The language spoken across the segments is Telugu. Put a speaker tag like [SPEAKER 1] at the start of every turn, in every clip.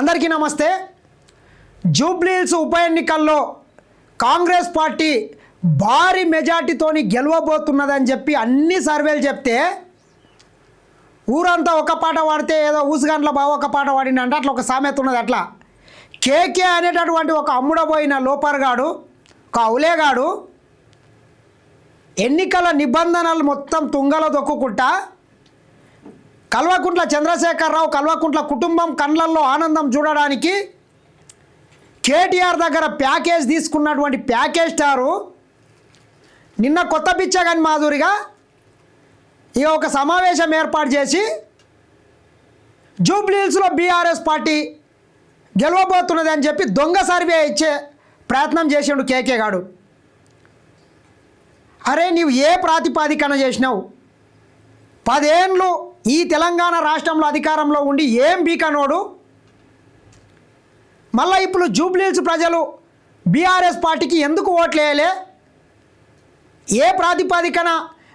[SPEAKER 1] అందరికీ నమస్తే. జూబ్లీహిల్స్ ఉప ఎన్నికల్లో కాంగ్రెస్ పార్టీ భారీ మెజార్టీతోని గెలవబోతున్నదని చెప్పి అన్ని సర్వేలు చెప్తే ఊరంతా ఒక పాట పాడితే ఏదో ఊసుగంట్ల బావ ఒక పాట పాడిందంటే అట్లా ఒక సామెత ఉన్నది అట్లా. కేకే అనేటటువంటి ఒక అమ్ముడబోయిన లోపర్గాడు ఒక అవులేగాడు ఎన్నికల నిబంధనలు మొత్తం తుంగలో దొక్కుకుంటా కల్వకుంట్ల చంద్రశేఖరరావు కల్వకుంట్ల కుటుంబం కండ్లల్లో ఆనందం చూడడానికి కేటీఆర్ దగ్గర ప్యాకేజ్ తీసుకున్నటువంటి ప్యాకేజ్ స్టారు నిన్న కొత్త పిచ్చగాని మాధురిగా ఈ ఒక సమావేశం ఏర్పాటు చేసి జూబ్లీహిల్స్లో బీఆర్ఎస్ పార్టీ గెలవబోతున్నది అని చెప్పి దొంగ సర్వే ఇచ్చే ప్రయత్నం చేసిండు కేకే గాడు. అరే నీవు ఏ ప్రాతిపాదికన చేసినావు? పదేండ్లు ఈ తెలంగాణ రాష్ట్రంలో అధికారంలో ఉండి ఏం బీకనోడు? మళ్ళీ ఇప్పుడు జూబ్లీహిల్స్ ప్రజలు బీఆర్ఎస్ పార్టీకి ఎందుకు ఓట్లేయలే? ఏ ప్రాతిపదికన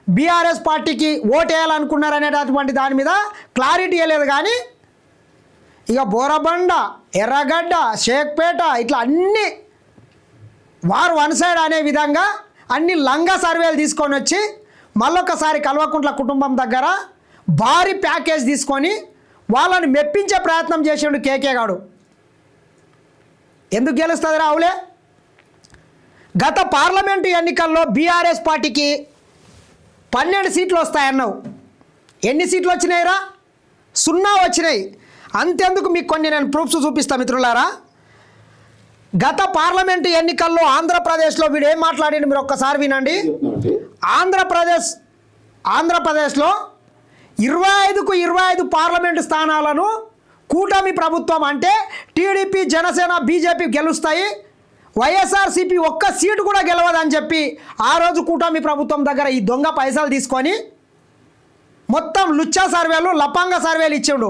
[SPEAKER 1] బీఆర్ఎస్ పార్టీకి ఓటేయాలనుకున్నారనేటటువంటి దాని మీద క్లారిటీ ఇవ్వలేదు కానీ ఇక బోరబండ ఎర్రగడ్డ షేక్పేట ఇట్లా అన్ని వారు వన్ సైడ్ అనే విధంగా అన్ని లంగా సర్వేలు తీసుకొని వచ్చి మళ్ళొకసారి కల్వకుంట్ల కుటుంబం దగ్గర భారీ ప్యాకేజ్ తీసుకొని వాళ్ళని మెప్పించే ప్రయత్నం చేసిండు కేకే గాడు. ఎందుకు గెలుస్తుంది రావులే గత పార్లమెంటు ఎన్నికల్లో బీఆర్ఎస్ పార్టీకి పన్నెండు సీట్లు వస్తాయన్నావు. ఎన్ని సీట్లు వచ్చినాయిరా? సున్నా వచ్చినాయి. అంతెందుకు మీకు కొన్ని నేను ప్రూఫ్స్ చూపిస్తా మిత్రులారా? గత పార్లమెంటు ఎన్నికల్లో ఆంధ్రప్రదేశ్లో వీడు ఏం మాట్లాడిండు మీరు ఒక్కసారి వినండి. ఆంధ్రప్రదేశ్ ఆంధ్రప్రదేశ్లో ఇరవై ఐదుకు ఇరవై ఐదు పార్లమెంటు స్థానాలను కూటమి ప్రభుత్వం అంటే టీడీపీ జనసేన బీజేపీ గెలుస్తాయి. వైఎస్ఆర్సీపీ ఒక్క సీటు కూడా గెలవదని చెప్పి ఆ రోజు కూటమి ప్రభుత్వం దగ్గర ఈ దొంగ పైసలు తీసుకొని మొత్తం లుచ్చా సర్వేలు లపంగ సర్వేలు ఇచ్చిండు.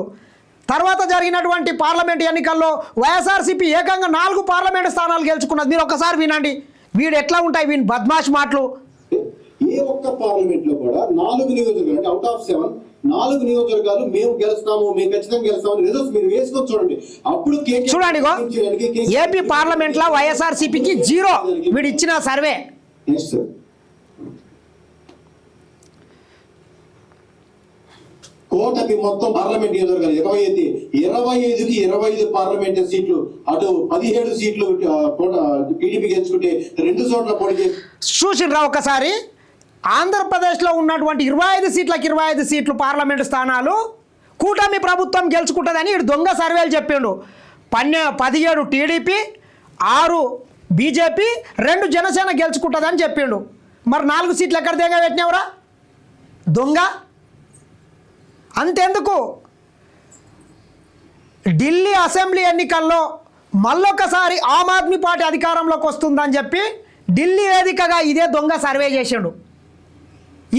[SPEAKER 1] తర్వాత జరిగినటువంటి పార్లమెంట్ ఎన్నికల్లో వైఎస్ఆర్సీపీ ఏకంగా నాలుగు పార్లమెంటు స్థానాలు గెలుచుకున్నది. మీరు ఒకసారి వినండి. వీడు ఎట్లా ఉంటాయి? వీని బద్మాష్ మాటలు.
[SPEAKER 2] ఒక్క పార్లమెంట్లో కూడా నాలుగు నియోజకవర్గాలు అంటే అవుట్ ఆఫ్ సెవెన్ నాలుగు నియోజకవర్గాలు మేము గెలుస్తాము మేము ఖచ్చితంగా గెలుస్తాము రిజల్ట్స్ మీరు వేసుకొని చూడండి. అప్పుడు
[SPEAKER 1] చూడండి ఇగో
[SPEAKER 2] చేయడానికి కేకే
[SPEAKER 1] ఏపీ పార్లమెంట్లో వైఎస్ఆర్సీపీకి జీరో. వీడు ఇచ్చిన సర్వే.
[SPEAKER 2] కోటకి మొత్తం పార్లమెంట్ నియోజకవర్గాలు ఇరవై ఐదు ఇరవై ఐదుకి ఇరవై ఐదు పార్లమెంట్ సీట్లు అటు పదిహేడు సీట్లు టీడీపీ గెలుచుకుంటే రెండు చోట్ల పోటీ చేసి
[SPEAKER 1] చూసిండ్రా ఒకసారి. ఆంధ్రప్రదేశ్లో ఉన్నటువంటి ఇరవై ఐదు సీట్లకు ఇరవై ఐదు సీట్లు పార్లమెంటు స్థానాలు కూటమి ప్రభుత్వం గెలుచుకుంటుందని దొంగ సర్వేలు చెప్పిండు. పన్నె పదిహేడు టీడీపీ ఆరు బీజేపీ రెండు జనసేన గెలుచుకుంటుందని చెప్పిండు. మరి నాలుగు సీట్లు ఎక్కడ దేగా పెట్టినావురా? దొంగ? అంతెందుకు? ఢిల్లీ అసెంబ్లీ ఎన్నికల్లో మళ్ళొకసారి ఆమ్ ఆద్మీ పార్టీ అధికారంలోకి వస్తుందని చెప్పి ఢిల్లీ వేదికగా ఇదే దొంగ సర్వే చేసిండు.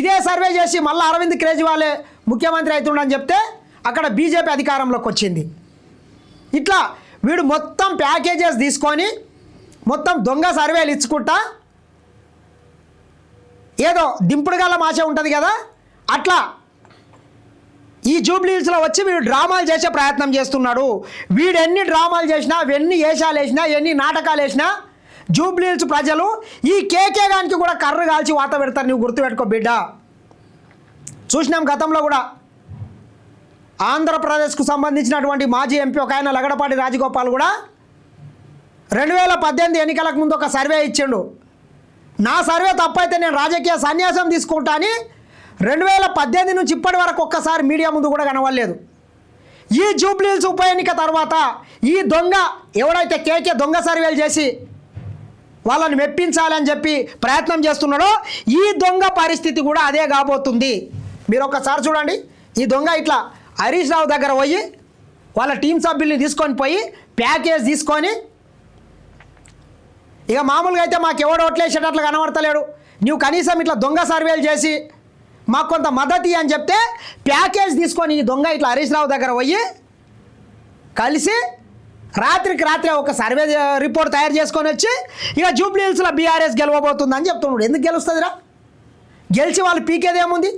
[SPEAKER 1] ఇదే సర్వే చేసి మళ్ళీ అరవింద్ కేజ్రీవాలే ముఖ్యమంత్రి అవుతుండని చెప్తే అక్కడ బీజేపీ అధికారంలోకి వచ్చింది. ఇట్లా వీడు మొత్తం ప్యాకేజెస్ తీసుకొని మొత్తం దొంగ సర్వేలు ఇచ్చుకుంటా ఏదో దింపుడు గల మాచ ఉంటుంది కదా అట్లా ఈ జూబ్లీహిల్స్లో వచ్చి వీడు డ్రామాలు చేసే ప్రయత్నం చేస్తున్నాడు. వీడు ఎన్ని డ్రామాలు చేసినా ఎన్ని వేషాలు వేసినా ఎన్ని నాటకాలు వేసినా జూబ్లీహిల్స్ ప్రజలు ఈ కేకే గానికి కూడా కర్ర కాల్చి వాత పెడతారు. నువ్వు గుర్తుపెట్టుకో బిడ్డ. చూసినాం గతంలో కూడా ఆంధ్రప్రదేశ్కు సంబంధించినటువంటి మాజీ ఎంపీ ఒక ఆయన లగడపాటి రాజగోపాల్ కూడా రెండు వేల పద్దెనిమిది ఎన్నికలకు ముందు ఒక సర్వే ఇచ్చిండు. నా సర్వే తప్పైతే నేను రాజకీయ సన్యాసం తీసుకుంటా అని రెండు వేల పద్దెనిమిది నుంచి ఇప్పటి వరకు ఒక్కసారి మీడియా ముందు కూడా కనవలేదు ఈ జూబ్లీహిల్స్ ఉప ఎన్నిక తర్వాత ఈ దొంగ ఎవడైతే కేకే దొంగ సర్వేలు చేసి వాళ్ళని మెప్పించాలని చెప్పి ప్రయత్నం చేస్తున్నాడో ఈ దొంగ పరిస్థితి కూడా అదే కాబోతుంది. మీరు ఒకసారి చూడండి. ఈ దొంగ ఇట్లా హరీష్ రావు దగ్గర పోయి వాళ్ళ టీం సభ్యుల్ని తీసుకొని పోయి ప్యాకేజ్ తీసుకొని ఇక మామూలుగా అయితే మాకు ఎవడు ఓట్లేసేటట్లు కనబడతలేడు. నువ్వు కనీసం ఇట్లా దొంగ సర్వేలు చేసి మాకు కొంత మద్దతు అని చెప్తే ప్యాకేజ్ తీసుకొని ఈ దొంగ ఇట్లా హరీష్ రావు దగ్గర పోయి కలిసి రాత్రికి రాత్రి ఒక సర్వే రిపోర్ట్ తయారు చేసుకొని వచ్చి ఇక జూబ్లీ హిల్స్లో బీఆర్ఎస్ గెలవబోతుందని చెప్తున్నాడు ఎందుకు గెలుస్తుందిరా? గెలిచి వాళ్ళు పీకేదేముంది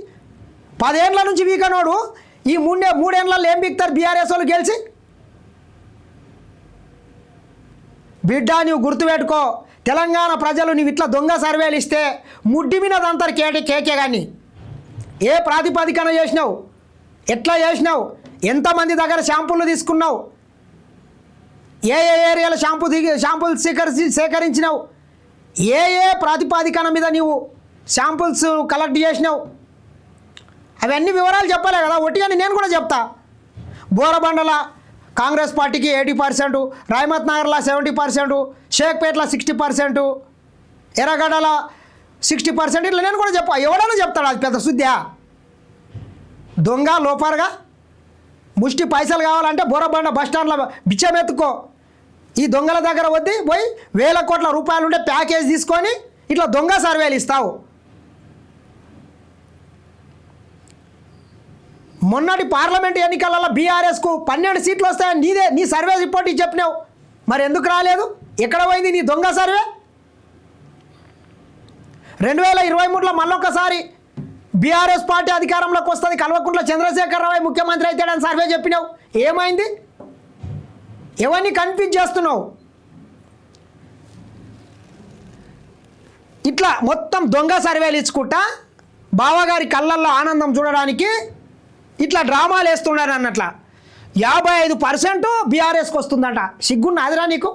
[SPEAKER 1] పదేండ్ల నుంచి వీకనోడు ఈ మూడే మూడేండ్లలో ఏం పీకుతారు బీఆర్ఎస్ వాళ్ళు గెలిచి? బిడ్డ నువ్వు గుర్తుపెట్టుకో తెలంగాణ ప్రజలు నువ్వు ఇట్లా దొంగ సర్వేలు ఇస్తే ముడ్డి మీనదంతరు కేటి కేకే కానీ ఏ ప్రాతిపదికన చేసినావు? ఎట్లా చేసినావు? ఎంతమంది దగ్గర షాంపూలు తీసుకున్నావు? ఏ ఏ ఏరియాలో షాంపూ దిగి షాంపుల్ సేకరించి సేకరించినావు? ఏ ఏ ప్రాతిపాదికన మీద నీవు షాంపుల్స్ కలెక్ట్ చేసినావు? అవన్నీ వివరాలు చెప్పలే కదా ఒట్టిగాని నేను కూడా చెప్తా. బోరబండల కాంగ్రెస్ పార్టీకి ఎయిటీ పర్సెంట్ రాయమత్ నగర్లో సెవెంటీ పర్సెంట్ షేక్పేట్ల సిక్స్టీ పర్సెంట్ ఎర్రగడ్డల సిక్స్టీ పర్సెంట్ ఇట్లా నేను కూడా చెప్పా. ఎవడైనా చెప్తాడు? అది పెద్ద శుద్ధ్యా దొంగ లోపరుగా ముష్టి పైసలు కావాలంటే బోరబండ బస్ స్టాండ్లో బిచ్చం ఎత్తుకో ఈ దొంగల దగ్గర వద్ది పోయి వేల కోట్ల రూపాయలు ఉండే ప్యాకేజ్ తీసుకొని ఇట్లా దొంగ సర్వేలు ఇస్తావు. మొన్నటి పార్లమెంట్ ఎన్నికలలో బీఆర్ఎస్కు పన్నెండు సీట్లు వస్తాయని నీదే నీ సర్వే రిపోర్ట్ ఇచ్చి చెప్పినావు. మరి ఎందుకు రాలేదు? ఎక్కడ పోయింది నీ దొంగ సర్వే? రెండు వేల ఇరవై మూడులో మళ్ళొక్కసారి బీఆర్ఎస్ పార్టీ అధికారంలోకి వస్తుంది కల్వకుంట్ల చంద్రశేఖర్ రావు ముఖ్యమంత్రి అవుతాడని సర్వే చెప్పినావు. ఏమైంది? ఎవరిని కన్ఫ్యూజ్ చేస్తున్నావు? ఇట్లా మొత్తం దొంగ సర్వేలు ఇచ్చుకుంటా బావగారి కళ్ళల్లో ఆనందం చూడడానికి ఇట్లా డ్రామాలు వేస్తున్నారు అన్నట్ల. యాభై ఐదు పర్సెంట్ బీఆర్ఎస్కి వస్తుందంట. సిగ్గున్నదిరా నీకు?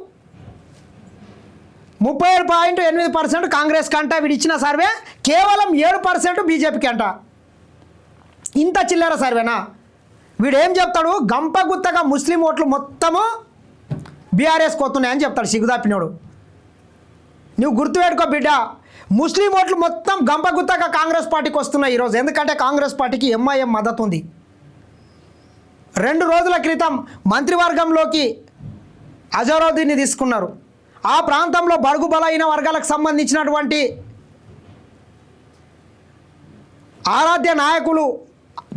[SPEAKER 1] ముప్పై ఏడు పాయింట్ ఎనిమిది పర్సెంట్ కాంగ్రెస్ కంట వీడిచ్చిన సర్వే కేవలం ఏడు పర్సెంట్ బీజేపీకి అంట. ఇంత చిల్లర సర్వేనా? వీడేం చెప్తాడు? గంప గుత్తగా ముస్లిం ఓట్లు మొత్తము బీఆర్ఎస్ వస్తున్నాయని చెప్తాడు సిగ్గుదాపినోడు నువ్వు గుర్తుపెట్టుకో బిడ్డ ముస్లిం ఓట్లు మొత్తం గంపగుత్తగా కాంగ్రెస్ పార్టీకి వస్తున్నాయి ఈరోజు. ఎందుకంటే కాంగ్రెస్ పార్టీకి ఎంఐఎం మద్దతు ఉంది. రెండు రోజుల క్రితం మంత్రివర్గంలోకి అజరుద్దీన్ని తీసుకున్నారు. ఆ ప్రాంతంలో బడుగు బలైన వర్గాలకు సంబంధించినటువంటి ఆరాధ్య నాయకులు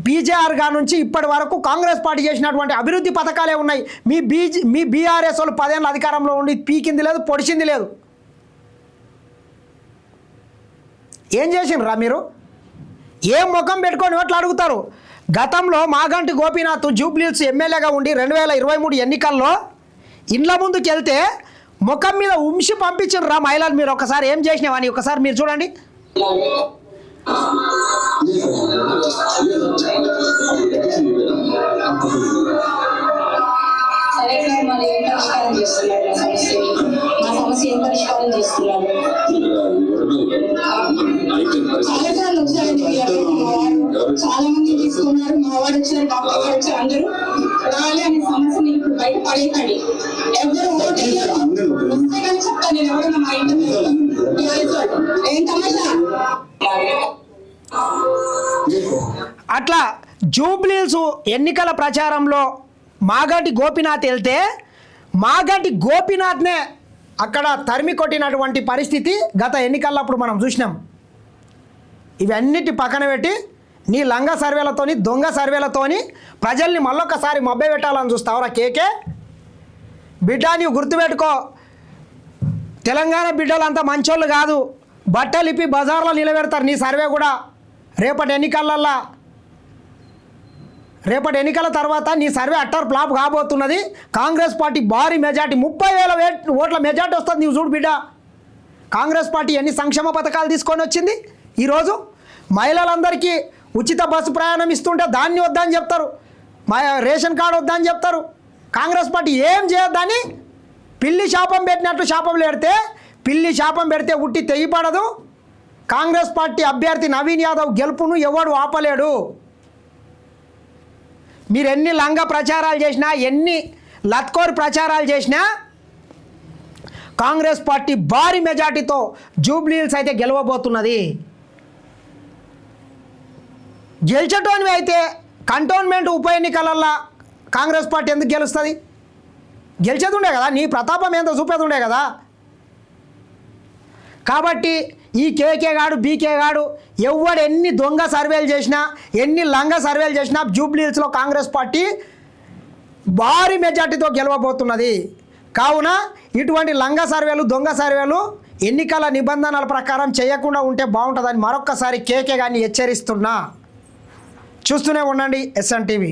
[SPEAKER 1] బీజేఆర్గా నుంచి ఇప్పటి వరకు కాంగ్రెస్ పార్టీ చేసినటువంటి అభివృద్ధి పథకాలే ఉన్నాయి. మీ బీజీ మీ బీఆర్ఎస్ వాళ్ళు పదేళ్ళ అధికారంలో ఉండి పీకింది లేదు పొడిచింది లేదు. ఏం చేసిండ్రా మీరు? ఏం ముఖం పెట్టుకొని ఓట్లు అడుగుతారు? గతంలో మాగంటి గోపీనాథ్ జూబ్లీస్ ఎమ్మెల్యేగా ఉండి రెండు వేల ఇరవై మూడు ఎన్నికల్లో ఇండ్ల ముందుకు వెళ్తే ముఖం మీద ఉంచి పంపించిన రా మహిళలు? మీరు ఒకసారి ఏం చేసినావని ఒకసారి మీరు చూడండి.
[SPEAKER 3] సరే సార్ మరి ఏం పరిష్కారం మా సమస్యని మా సమస్య ఏం పరిష్కారం చాలా మంది తీసుకున్నారు. మా వాడు వచ్చారు డాక్టర్ వచ్చారు. అందరూ రావాలి అనే సమస్యని ఇప్పుడు బయట పడేయకండి. ఎవరు ఓటు వస్తే కానీ చెప్తాను నేను ఎవరైనా మా ఏం తమాషా?
[SPEAKER 1] అట్లా జూబ్లీల్స్ ఎన్నికల ప్రచారంలో మాగంటి గోపీనాథ్ వెళ్తే మాగంటి గోపీనాథ్నే అక్కడ తరిమి కొట్టినటువంటి పరిస్థితి గత ఎన్నికల్లో మనం చూసినాం. ఇవన్నిటి పక్కన పెట్టి నీ లంగ సర్వేలతోని దొంగ సర్వేలతోని ప్రజల్ని మళ్ళొక్కసారి మబ్బే పెట్టాలని చూస్తావురా కేకే? బిడ్డ నీవు గుర్తుపెట్టుకో. తెలంగాణ బిడ్డలంతా మంచోళ్ళు కాదు. బట్టలిపి బజార్లో నిలబెడతారు నీ సర్వే కూడా. రేపటి ఎన్నికలల్లా రేపటి ఎన్నికల తర్వాత నీ సర్వే అట్టర్ ఫ్లాప్ కాబోతున్నది. కాంగ్రెస్ పార్టీ భారీ మెజార్టీ ముప్పై వేల ఓట్ల మెజార్టీ వస్తుంది నీవు చూడు బిడ్డ. కాంగ్రెస్ పార్టీ ఎన్ని సంక్షేమ పథకాలు తీసుకొని వచ్చింది? ఈరోజు మహిళలందరికీ ఉచిత బస్సు ప్రయాణం ఇస్తుంటే దాన్ని వద్దని చెప్తారు. రేషన్ కార్డు వద్దని చెప్తారు. కాంగ్రెస్ పార్టీ ఏం చేయొద్దని పిల్లి శాపం పెట్టినట్లు శాపం పెడితే పిల్లి శాపం పెడితే ఉట్టి తెగిపడదు కాంగ్రెస్ పార్టీ అభ్యర్థి నవీన్ యాదవ్ గెలుపును ఎవడు ఆపలేడు? మీరు ఎన్ని లంగ ప్రచారాలు చేసినా ఎన్ని లత్కోర్ ప్రచారాలు చేసినా కాంగ్రెస్ పార్టీ భారీ మెజార్టీతో జూబ్లీహిల్స్ అయితే గెలవబోతున్నది. గెలిచటోనివి అయితే కంటోన్మెంట్ ఉప ఎన్నికలల్లో కాంగ్రెస్ పార్టీ ఎందుకు గెలుస్తుంది? గెలిచేది ఉండే కదా నీ ప్రతాపం ఏందో చూపేది ఉండే కదా. కాబట్టి ఈ కేకే గాడు బీకే గాడు ఎవడు ఎన్ని దొంగ సర్వేలు చేసినా ఎన్ని లంగ సర్వేలు చేసినా జూబ్లీహిల్స్లో కాంగ్రెస్ పార్టీ భారీ మెజార్టీతో గెలవబోతున్నది. కావున ఇటువంటి లంగ సర్వేలు దొంగ సర్వేలు ఎన్నికల నిబంధనల ప్రకారం చేయకుండా ఉంటే బాగుంటుందని మరొక్కసారి కేకే గారిని హెచ్చరిస్తున్నా. చూస్తూనే ఉండండి ఎస్ఎన్ టీవీ.